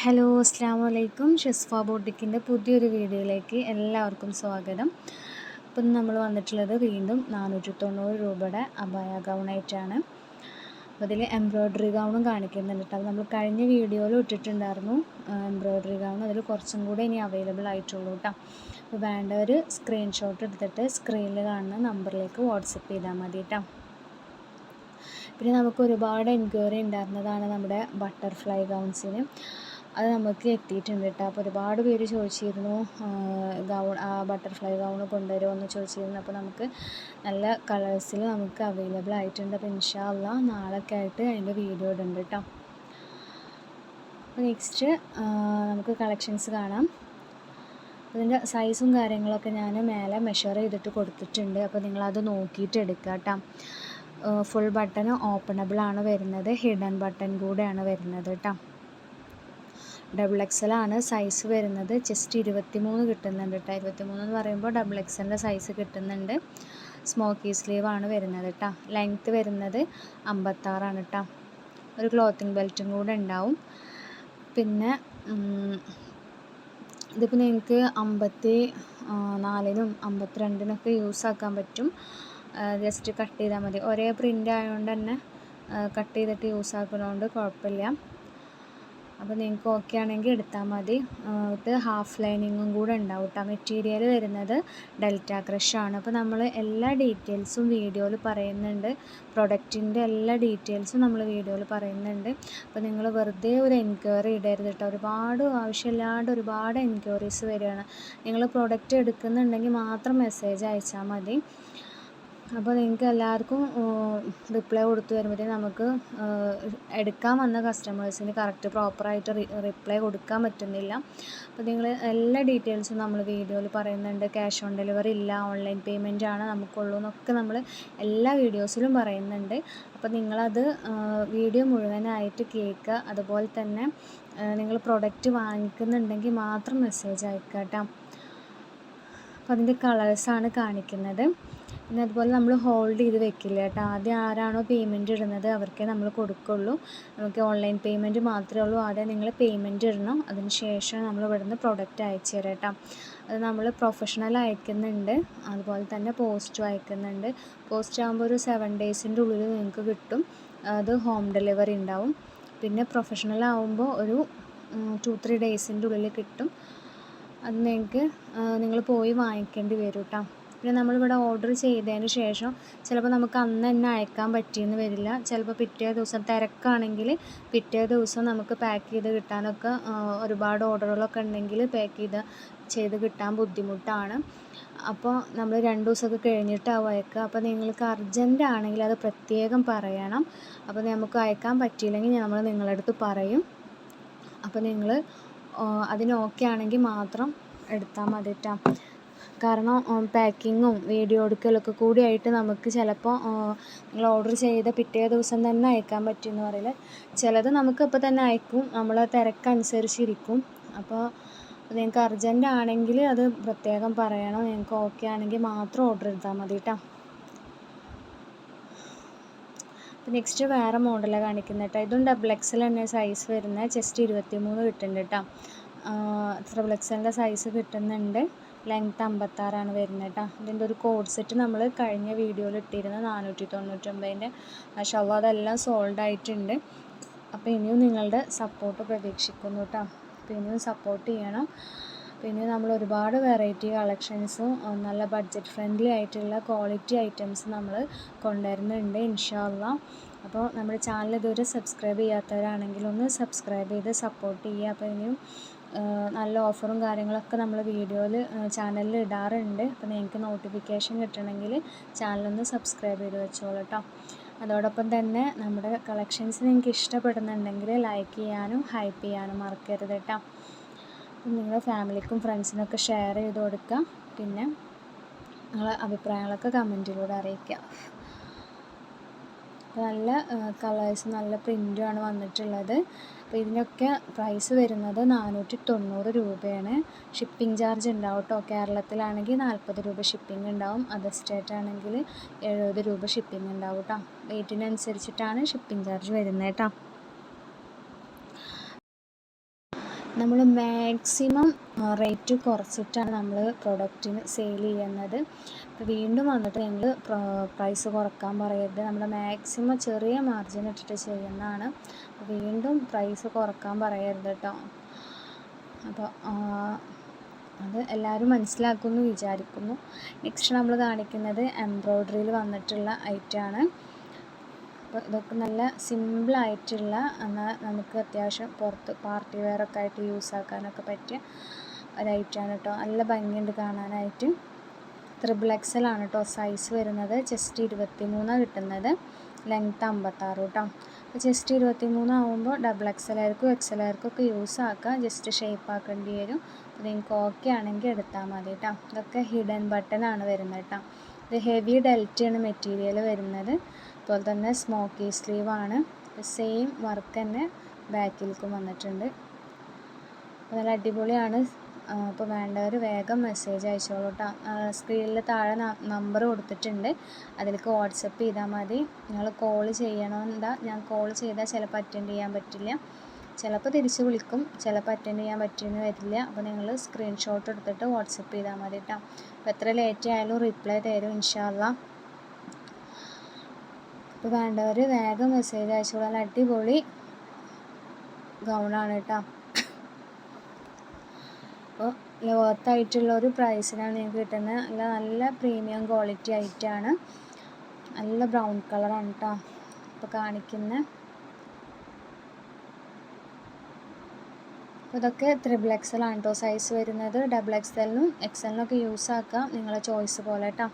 Hello അസ്സാം വലൈക്കും ഷെസ്ഫ ബോട്ടിക്കിന്റെ പുതിയൊരു വീഡിയോയിലേക്ക് എല്ലാവർക്കും സ്വാഗതം. ഇപ്പം നമ്മൾ വന്നിട്ടുള്ളത് വീണ്ടും നാനൂറ്റി തൊണ്ണൂറ് രൂപയുടെ അബായ ഗൗണായിട്ടാണ്. അപ്പോൾ ഇതിൽ എംബ്രോയ്ഡറി ഗൗണും കാണിക്കുന്നുണ്ട് കേട്ടോ. നമ്മൾ കഴിഞ്ഞ വീഡിയോയിൽ ഇട്ടിട്ടുണ്ടായിരുന്നു എംബ്രോയ്ഡറി ഗൗൺ. അതിൽ കുറച്ചും കൂടെ ഇനി അവൈലബിൾ ആയിട്ടുള്ളൂ കേട്ടോ. അപ്പോൾ വേണ്ട ഒരു സ്ക്രീൻഷോട്ട് എടുത്തിട്ട് സ്ക്രീനിൽ കാണുന്ന നമ്പറിലേക്ക് വാട്സപ്പ് ചെയ്താൽ മതി കേട്ടോ. പിന്നെ നമുക്ക് ഒരുപാട് എൻക്വയറി ഉണ്ടായിരുന്നതാണ് നമ്മുടെ ബട്ടർഫ്ലൈ ഗൗൺസിന് അത് നമുക്ക് എത്തിയിട്ടുണ്ട് കേട്ടോ. അപ്പോൾ ഒരുപാട് പേര് ചോദിച്ചിരുന്നു ഗൗൺ ബട്ടർഫ്ലൈ ഗൗൺ കൊണ്ടുവരുമോ എന്ന് ചോദിച്ചിരുന്നു. അപ്പോൾ നമുക്ക് നല്ല കളേഴ്സിൽ നമുക്ക് അവൈലബിൾ ആയിട്ടുണ്ട്. അപ്പോൾ ഇൻഷാല്ല നാളൊക്കെ ആയിട്ട് അതിന്റെ വീഡിയോ ഇടുന്നുണ്ട് കേട്ടോ. അപ്പോൾ നെക്സ്റ്റ് നമുക്ക് കളക്ഷൻസ് കാണാം. അതിന്റെ സൈസും കാര്യങ്ങളൊക്കെ ഞാൻ മേലെ മെഷർ ചെയ്തിട്ട് കൊടുത്തിട്ടുണ്ട്. അപ്പോൾ നിങ്ങളത് നോക്കിയിട്ട് എടുക്കുക കേട്ടോ. ഫുൾ ബട്ടൺ ഓപ്പണബിൾ ആണ് വരുന്നത്. ഹിഡൻ ബട്ടൺ കൂടെയാണ് വരുന്നത് കേട്ടോ. ഡബിൾ എക്സൽ ആണ് സൈസ് വരുന്നത്. ജസ്റ്റ് ഇരുപത്തി മൂന്ന് കിട്ടുന്നുണ്ട് കേട്ടോ ഇരുപത്തി മൂന്ന് എന്ന് പറയുമ്പോൾ ഡബിൾ എക്സലിന്റെ സൈസ് കിട്ടുന്നുണ്ട്. സ്മോക്കി സ്ലീവ് ആണ് വരുന്നത് കേട്ടോ ലെങ്ത്ത് വരുന്നത് അമ്പത്താറാണ് കേട്ടോ ഒരു ക്ലോത്തിങ് ബെൽറ്റും കൂടെ ഉണ്ടാവും. പിന്നെ ഇതിപ്പോൾ നിങ്ങൾക്ക് അമ്പത്തി നാലിനും അമ്പത്തിരണ്ടിനൊക്കെ യൂസ് ആക്കാൻ പറ്റും. ജസ്റ്റ് കട്ട് ചെയ്താൽ മതി. ഒരേ പ്രിന്റ് ആയതുകൊണ്ട് തന്നെ കട്ട് ചെയ്തിട്ട് യൂസ് ആക്കുന്നതുകൊണ്ട് കുഴപ്പമില്ല. അപ്പോൾ നിങ്ങൾക്ക് ഓക്കെ ആണെങ്കിൽ എടുത്താൽ മതി. ഇത് ഹാഫ് ലൈനിങ്ങും കൂടെ ഉണ്ടാവും കേട്ടോ മെറ്റീരിയൽ വരുന്നത് ഡെൽറ്റ ക്രഷാണ് അപ്പോൾ നമ്മൾ എല്ലാ ഡീറ്റെയിൽസും വീഡിയോയിൽ പറയുന്നുണ്ട്. പ്രൊഡക്റ്റിന്റെ എല്ലാ ഡീറ്റെയിൽസും നമ്മൾ വീഡിയോയിൽ പറയുന്നുണ്ട്. അപ്പോൾ നിങ്ങൾ വെറുതെ ഒരു എൻക്വയറി ഇടരുത് കേട്ടോ ഒരുപാട് ആവശ്യമില്ലാണ്ട് ഒരുപാട് എൻക്വയറീസ് വരികയാണ്. നിങ്ങൾ പ്രൊഡക്റ്റ് എടുക്കുന്നുണ്ടെങ്കിൽ മാത്രം മെസ്സേജ് അയച്ചാൽ മതി. അപ്പോൾ നിങ്ങൾക്ക് എല്ലാവർക്കും റിപ്ലൈ കൊടുത്തു വരുമ്പോഴത്തേക്കും നമുക്ക് എടുക്കാൻ വന്ന കസ്റ്റമേഴ്സിന് കറക്റ്റ് പ്രോപ്പറായിട്ട് റിപ്ലൈ കൊടുക്കാൻ പറ്റുന്നില്ല. അപ്പോൾ നിങ്ങൾ എല്ലാ ഡീറ്റെയിൽസും നമ്മൾ വീഡിയോയിൽ പറയുന്നുണ്ട്. ക്യാഷ് ഓൺ ഡെലിവറി ഇല്ല ഓൺലൈൻ പേയ്മെന്റ് ആണ് നമുക്കുള്ളൂ എന്നൊക്കെ നമ്മൾ എല്ലാ വീഡിയോസിലും പറയുന്നുണ്ട്. അപ്പോൾ നിങ്ങളത് വീഡിയോ മുഴുവനായിട്ട് കേൾക്കുക. അതുപോലെ തന്നെ നിങ്ങൾ പ്രൊഡക്റ്റ് വാങ്ങിക്കുന്നുണ്ടെങ്കിൽ മാത്രം മെസ്സേജ് അയക്കാം കേട്ടോ. അപ്പോൾ അതിന്റെ കളേഴ്സാണ് കാണിക്കുന്നത്. പിന്നെ അതുപോലെ നമ്മൾ ഹോൾഡ് ചെയ്ത് വെക്കില്ല കേട്ടോ. ആദ്യം ആരാണോ പേയ്മെന്റ് ഇടുന്നത് അവർക്കേ നമ്മൾ കൊടുക്കുള്ളൂ. നമുക്ക് ഓൺലൈൻ പേയ്മെന്റ് മാത്രമേ ഉള്ളൂ. ആദ്യം നിങ്ങൾ പേയ്മെന്റ് ഇടണം. അതിന് ശേഷം നമ്മൾ ഇവിടുന്ന് പ്രൊഡക്റ്റ് അയച്ചു തരാം കേട്ടോ. അത് നമ്മൾ പ്രൊഫഷണൽ അയക്കുന്നുണ്ട്. അതുപോലെ തന്നെ പോസ്റ്റും അയക്കുന്നുണ്ട്. പോസ്റ്റ് ആകുമ്പോൾ ഒരു സെവൻ ഡേയ്സിന്റെ ഉള്ളിൽ നിങ്ങൾക്ക് കിട്ടും. അത് ഹോം ഡെലിവറി ഉണ്ടാവും. പിന്നെ പ്രൊഫഷണൽ ആകുമ്പോൾ ഒരു ടു ത്രീ ഡേയ്സിന്റെ ഉള്ളിൽ കിട്ടും. അത് നിങ്ങൾക്ക് നിങ്ങൾ പോയി വാങ്ങിക്കേണ്ടി വരും കേട്ടോ. പിന്നെ നമ്മളിവിടെ ഓർഡർ ചെയ്തതിന് ശേഷം ചിലപ്പോൾ നമുക്ക് അന്ന് തന്നെ അയക്കാൻ പറ്റിയെന്ന് വരില്ല. ചിലപ്പോൾ പിറ്റേ ദിവസം തിരക്കാണെങ്കിൽ പിറ്റേ ദിവസം നമുക്ക് പാക്ക് ചെയ്ത് കിട്ടാനൊക്കെ ഒരുപാട് ഓർഡറുകളൊക്കെ ഉണ്ടെങ്കിൽ പാക്ക് ചെയ്ത് ചെയ്ത് കിട്ടാൻ ബുദ്ധിമുട്ടാണ്. അപ്പോൾ നമ്മൾ രണ്ട് ദിവസമൊക്കെ കഴിഞ്ഞിട്ടാവും അയക്കുക. അപ്പോൾ നിങ്ങൾക്ക് അർജന്റ് ആണെങ്കിൽ അത് പ്രത്യേകം പറയണം. അപ്പോൾ നമുക്ക് അയക്കാൻ പറ്റിയില്ലെങ്കിൽ നമ്മൾ നിങ്ങളുടെ അടുത്ത് പറയും. അപ്പോൾ നിങ്ങൾ അതിന് ഓക്കെ ആണെങ്കിൽ മാത്രം എടുത്താൽ മതി കേട്ടോ കാരണം പാക്കിങ്ങും വീഡിയോ എടുക്കലൊക്കെ കൂടിയായിട്ട് നമുക്ക് ചിലപ്പോൾ നിങ്ങൾ ഓർഡർ ചെയ്ത പിറ്റേ ദിവസം തന്നെ അയക്കാൻ പറ്റുമെന്ന് പറയില്ല ചിലത് നമുക്ക് ഇപ്പോൾ തന്നെ അയക്കും. നമ്മൾ തിരക്കനുസരിച്ചിരിക്കും. അപ്പോൾ നിങ്ങൾക്ക് അർജന്റ് ആണെങ്കിൽ അത് പ്രത്യേകം പറയണം. നിങ്ങൾക്ക് ഓക്കെ ആണെങ്കിൽ മാത്രം ഓർഡർ എടുത്താൽ മതി കേട്ടോ നെക്സ്റ്റ് വേറെ മോഡലാണ് കാണിക്കുന്നത് കേട്ടോ ഇതും ഡബിൾ എക്സൽ തന്നെ സൈസ് വരുന്നത് ചെസ്റ്റ് ഇരുപത്തി മൂന്ന് കിട്ടുന്നുണ്ട് കേട്ടോ ഡബിൾ എക്സലിന്റെ സൈസ് കിട്ടുന്നുണ്ട്? ലെങ്ത്ത് അമ്പത്താറാണ് വരുന്നത് കേട്ടോ. ഇതിന്റെ ഒരു കോഡ് സെറ്റ് നമ്മൾ കഴിഞ്ഞ വീഡിയോയിൽ ഇട്ടിരുന്നത് നാനൂറ്റി തൊണ്ണൂറ്റൊമ്പതിന്റെ പക്ഷേ അതെല്ലാം സോൾഡ് ആയിട്ടുണ്ട്. അപ്പോൾ ഇനിയും നിങ്ങളുടെ സപ്പോർട്ട് പ്രതീക്ഷിക്കുന്നു കേട്ടോ. അപ്പോൾ ഇനിയും സപ്പോർട്ട് ചെയ്യണം. പിന്നെ നമ്മൾ ഒരുപാട് വെറൈറ്റി കളക്ഷൻസും നല്ല ബഡ്ജറ്റ് ഫ്രണ്ട്ലി ആയിട്ടുള്ള ക്വാളിറ്റി ഐറ്റംസ് നമ്മൾ കൊണ്ടുവരുന്നുണ്ട് ഇൻഷാല്ല അപ്പോൾ നമ്മുടെ ചാനൽ ഇതുവരെ സബ്സ്ക്രൈബ് ചെയ്യാത്തവരാണെങ്കിൽ ഒന്ന് സബ്സ്ക്രൈബ് ചെയ്ത് സപ്പോർട്ട് ചെയ്യുക. അപ്പോൾ ഇനിയും നല്ല ഓഫറും കാര്യങ്ങളൊക്കെ നമ്മൾ വീഡിയോയിൽ ചാനലിൽ ഇടാറുണ്ട്. അപ്പോൾ നിങ്ങൾക്ക് നോട്ടിഫിക്കേഷൻ കിട്ടണമെങ്കിൽ ചാനലൊന്ന് സബ്സ്ക്രൈബ് ചെയ്ത് വെച്ചോളൂ കേട്ടോ അതോടൊപ്പം തന്നെ നമ്മുടെ കളക്ഷൻസ് നിങ്ങൾക്ക് ഇഷ്ടപ്പെടുന്നുണ്ടെങ്കിൽ ലൈക്ക് ചെയ്യാനും ഹൈപ്പ് ചെയ്യാനും മറക്കരുത് കേട്ടോ നിങ്ങളുടെ ഫാമിലിക്കും ഫ്രണ്ട്സിനൊക്കെ ഷെയർ ചെയ്ത് കൊടുക്കുക. പിന്നെ നിങ്ങളെ അഭിപ്രായങ്ങളൊക്കെ കമന്റിലൂടെ അറിയിക്കുക. നല്ല കളേഴ്സ് നല്ല പ്രിന്റുമാണ് വന്നിട്ടുള്ളത്. അപ്പോൾ ഇതിനൊക്കെ പ്രൈസ് വരുന്നത് നാനൂറ്റി തൊണ്ണൂറ് രൂപയാണ്. ഷിപ്പിംഗ് ചാർജ് ഉണ്ടാവും കേട്ടോ കേരളത്തിലാണെങ്കിൽ നാൽപ്പത് രൂപ ഷിപ്പിംഗ് ഉണ്ടാവും. അതർ സ്റ്റേറ്റ് ആണെങ്കിൽ എഴുപത് രൂപ ഷിപ്പിംഗ് ഉണ്ടാവും കേട്ടോ വെയിറ്റിനനുസരിച്ചിട്ടാണ് ഷിപ്പിംഗ് ചാർജ് വരുന്നത് കേട്ടോ നമ്മൾ മാക്സിമം റേറ്റ് കുറച്ചിട്ടാണ് നമ്മൾ പ്രൊഡക്റ്റിന് സെയിൽ ചെയ്യുന്നത്. വീണ്ടും വന്നിട്ട് ഞങ്ങൾ പ്രൈസ് കുറയ്ക്കാൻ പറയരുത്. നമ്മൾ മാക്സിമം ചെറിയ മാർജിൻ ഇട്ടിട്ട് ചെയ്യുന്നതാണ്. വീണ്ടും പ്രൈസ് കുറയ്ക്കാൻ പറയരുത് കേട്ടോ അപ്പോൾ അത് എല്ലാവരും മനസ്സിലാക്കുമെന്ന് വിചാരിക്കുന്നു. നെക്സ്റ്റ് നമ്മൾ കാണിക്കുന്നത് എംബ്രോയ്ഡറിയിൽ വന്നിട്ടുള്ള ഐറ്റമാണ് അപ്പോൾ ഇതൊക്കെ നല്ല സിമ്പിളായിട്ടുള്ള എന്നാൽ നമുക്ക് അത്യാവശ്യം പുറത്ത് പാർട്ടി വെയറൊക്കെ ആയിട്ട് യൂസ് ആക്കാനൊക്കെ പറ്റിയ ഒരു ആണ് കേട്ടോ. നല്ല ഭംഗിയുണ്ട് കാണാനായിട്ട്. ത്രിബിൾ എക്സൽ ആണ് കേട്ടോ സൈസ് വരുന്നത്. ചെസ്റ്റ് ഇരുപത്തി മൂന്നാണ് കിട്ടുന്നത്. ലെങ്ത്ത് അമ്പത്താറ് കേട്ടോ. അപ്പോൾ ജസ്റ്റ് ഇരുപത്തി മൂന്നാകുമ്പോൾ ഡബിൾ എക്സൽ ആയിരിക്കും എക്സൽ ആയിരിക്കും ഒക്കെ യൂസ് ആക്കുക. ജസ്റ്റ് ഷേപ്പ് ആക്കേണ്ടി വരും. അപ്പോൾ നിങ്ങൾക്ക് ഓക്കെ ആണെങ്കിൽ എടുത്താൽ മതി കേട്ടോ. ഇതൊക്കെ ഹിഡൻ ബട്ടൺ ആണ് വരുന്നത് കേട്ടോ. ഇത് ഹെവി ഡെൽറ്റയാണ് മെറ്റീരിയൽ വരുന്നത്. അതുപോലെ തന്നെ സ്മോക്കി സ്ലീവ് ആണ്. സെയിം വർക്ക് തന്നെ ബാക്കിലേക്കും വന്നിട്ടുണ്ട്. നല്ല അടിപൊളിയാണ്. അപ്പോൾ വേണ്ടവർ വേഗം മെസ്സേജ് അയച്ചോളൂ സ്ക്രീനിൽ താഴെ നമ്പർ കൊടുത്തിട്ടുണ്ട്. അതിലേക്ക് വാട്സപ്പ് ചെയ്താൽ മതി. നിങ്ങൾ കോൾ ചെയ്യണമെന്താ ഞാൻ കോൾ ചെയ്താൽ ചിലപ്പോൾ അറ്റൻഡ് ചെയ്യാൻ പറ്റില്ല. ചിലപ്പോൾ തിരിച്ച് വിളിക്കും. ചിലപ്പോൾ അറ്റൻഡ് ചെയ്യാൻ പറ്റിയെന്ന് വരില്ല. അപ്പോൾ നിങ്ങൾ സ്ക്രീൻഷോട്ട് എടുത്തിട്ട് വാട്സപ്പ് ചെയ്താൽ മതി കേട്ടോ അപ്പോൾ എത്ര ലേറ്റ് ആയാലും റിപ്ലൈ തരും ഇൻഷാല്ല അപ്പോൾ വേണ്ടവർ വേഗം മെസ്സേജ് അയച്ചോളാം. അടിപൊളി ഗൗണാണ് കേട്ടോ അപ്പോൾ ലോകത്തായിട്ടുള്ള ഒരു പ്രൈസിനാണ് നിങ്ങൾക്ക് കിട്ടുന്നത് നല്ല നല്ല പ്രീമിയം ക്വാളിറ്റി ആയിട്ടാണ് നല്ല ബ്രൗൺ കളറാണ് കേട്ടോ ഇപ്പോൾ കാണിക്കുന്ന. അപ്പോൾ ഇതൊക്കെ ത്രിബിൾ എക്സൽ ആണ് കേട്ടോ സൈസ് വരുന്നത്. ഡബിൾ എക്സലിനും എക്സലിനൊക്കെ യൂസ് ആക്കാം. നിങ്ങളെ ചോയ്സ് പോലെ കേട്ടോ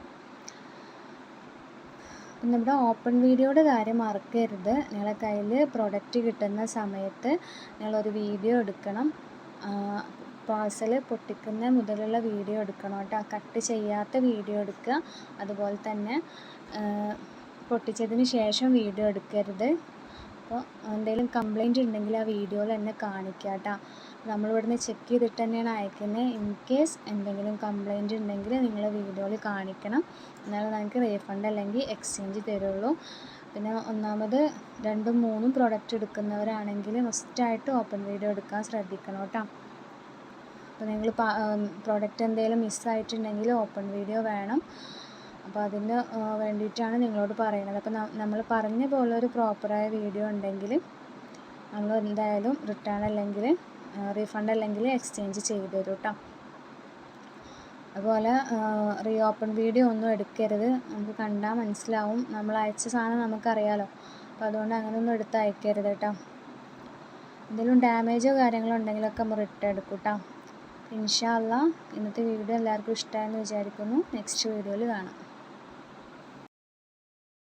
നമ്മുടെ ഓപ്പൺ വീഡിയോയുടെ കാര്യം മറക്കരുത്. നിങ്ങളെ കയ്യിൽ പ്രൊഡക്റ്റ് കിട്ടുന്ന സമയത്ത് നിങ്ങളൊരു വീഡിയോ എടുക്കണം. പാഴ്സൽ പൊട്ടിക്കുന്ന മുതലുള്ള വീഡിയോ എടുക്കണം കേട്ടോ. കട്ട് ചെയ്യാത്ത വീഡിയോ എടുക്കുക. അതുപോലെ തന്നെ പൊട്ടിച്ചതിന് ശേഷം വീഡിയോ എടുക്കരുത്. അപ്പോൾ എന്തെങ്കിലും കംപ്ലൈന്റ് ഉണ്ടെങ്കിൽ ആ വീഡിയോയിൽ തന്നെ കാണിക്കുക കേട്ടോ. നമ്മളിവിടുന്ന് ചെക്ക് ചെയ്തിട്ട് തന്നെയാണ് അയക്കുന്നത് ഇൻ കേസ് എന്തെങ്കിലും കംപ്ലൈന്റ് ഉണ്ടെങ്കിൽ നിങ്ങൾ വീഡിയോയിൽ കാണിക്കണം. എന്നാലും നമുക്ക് റീഫണ്ട് അല്ലെങ്കിൽ എക്സ്ചേഞ്ച് തരുള്ളൂ. പിന്നെ ഒന്നാമത് രണ്ടും മൂന്നും പ്രോഡക്റ്റ് എടുക്കുന്നവരാണെങ്കിൽ മസ്റ്റായിട്ട് ഓപ്പൺ വീഡിയോ എടുക്കാൻ ശ്രദ്ധിക്കണം കേട്ടോ. അപ്പോൾ നിങ്ങൾ പ്രോഡക്റ്റ് എന്തെങ്കിലും മിസ്സായിട്ടുണ്ടെങ്കിൽ ഓപ്പൺ വീഡിയോ വേണം. അപ്പോൾ അതിന് വേണ്ടിയിട്ടാണ് നിങ്ങളോട് പറയുന്നത് അപ്പോൾ നമ്മൾ പറഞ്ഞ പോലെ ഒരു പ്രോപ്പറായ വീഡിയോ ഉണ്ടെങ്കിൽ നമ്മൾ എന്തായാലും റിട്ടേൺ അല്ലെങ്കിൽ റീഫണ്ട് അല്ലെങ്കിൽ എക്സ്ചേഞ്ച് ചെയ്ത് തരും കേട്ടോ അതുപോലെ റീ ഓപ്പൺ വീഡിയോ ഒന്നും എടുക്കരുത്. നമുക്ക് കണ്ടാൽ മനസ്സിലാവും. നമ്മൾ അയച്ച സാധനം നമുക്കറിയാലോ. അപ്പോൾ അതുകൊണ്ട് അങ്ങനെയൊന്നും എടുത്ത് അയക്കരുത് കേട്ടോ എന്തെങ്കിലും ഡാമേജോ കാര്യങ്ങളോ ഉണ്ടെങ്കിലൊക്കെ നമ്മൾ റിട്ടേൺ എടുക്കും കേട്ടോ ഇൻഷാല്ല ഇന്നത്തെ വീഡിയോ എല്ലാവർക്കും ഇഷ്ടമായെന്ന് വിചാരിക്കുന്നു. നെക്സ്റ്റ് വീഡിയോയിൽ കാണാം.